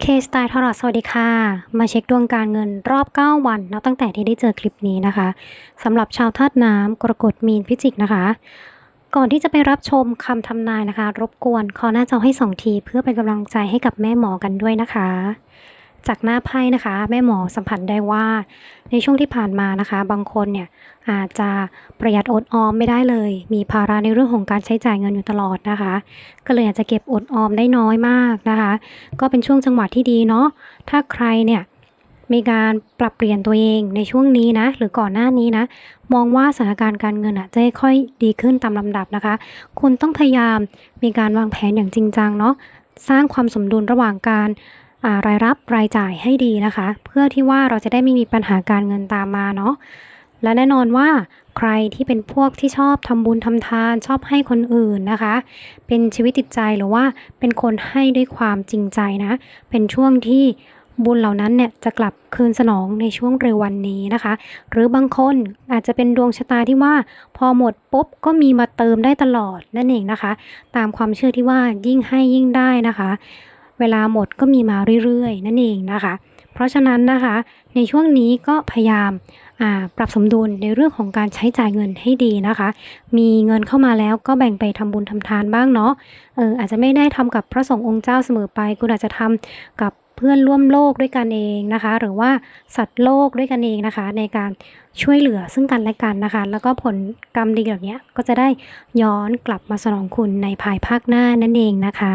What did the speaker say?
เคสตายทอรอสสวัสดีค่ะ มาเช็คดวงการเงินรอบ 9 วันนับตั้งแต่ที่ได้เจอคลิปนี้นะคะสำหรับชาวธาตุน้ำกรกฎมีนพิจิกนะคะ ก่อนที่จะไปรับชมคำทำนายนะคะ รบกวนขอหน้าจอให้ 2 ที เพื่อเป็นกำลังใจให้กับแม่หมอกันด้วยนะคะ จากหน้าไพ่นะคะ แม่หมอสัมผัสได้ว่า ในช่วงที่ผ่านมานะคะ บางคนเนี่ยอาจจะประหยัดอดออมไม่ได้เลย มีภาระในเรื่องของการใช้จ่ายเงินอยู่ตลอดนะคะ ก็เลยอาจจะเก็บอดออมได้น้อยมากนะคะ ก็เป็นช่วงจังหวะที่ดีเนาะถ้าใครเนี่ยมีการปรับเปลี่ยนตัวเองในช่วงนี้นะ หรือก่อนหน้านี้นะ มองว่าสถานการณ์การเงินอะจะค่อยดีขึ้นตามลำดับนะคะ คุณต้องพยายามมีการวางแผนอย่างจริงจังเนาะสร้างความสมดุลระหว่างการ รายรับรายจ่ายให้ดีนะคะ เพื่อที่ว่าเราจะได้ไม่มีปัญหาการเงินตามมาเนาะและแน่นอนว่าใครที่เป็นพวกที่ชอบทำบุญทำทานชอบให้คนอื่นนะคะ เป็นชีวิตจิตใจหรือว่าเป็นคนให้ด้วยความจริงใจนะ เป็นช่วงที่บุญเหล่านั้นเนี่ยจะกลับคืนสนองในช่วงเร็ววันนี้นะคะ หรือบางคนอาจจะเป็นดวงชะตาที่ว่า พอหมดปุ๊บก็มีมาเติมได้ตลอดนั่นเองนะคะ ตามความเชื่อที่ว่ายิ่งให้ยิ่งได้นะคะ เวลาหมดก็มีมาเรื่อยๆ นั่นเองนะคะ เพราะฉะนั้นนะคะในช่วงนี้ก็พยายามปรับสมดุลในเรื่องของการใช้จ่ายเงินให้ดีนะคะ มีเงินเข้ามาแล้วก็แบ่งไปทำบุญทำทานบ้างเนาะเอออาจจะไม่ได้ทำกับพระสงฆ์องค์เจ้าเสมอไป คุณอาจจะทำกับเพื่อนร่วมโลกด้วยกันเองนะคะ หรือว่าสัตว์โลกด้วยกันเองนะคะ ในการช่วยเหลือซึ่งกันและกันนะคะ แล้วก็ผลกรรมดีเหล่านี้ก็จะได้ย้อนกลับมาสนองคุณในภายภาคหน้านั่นเองนะคะ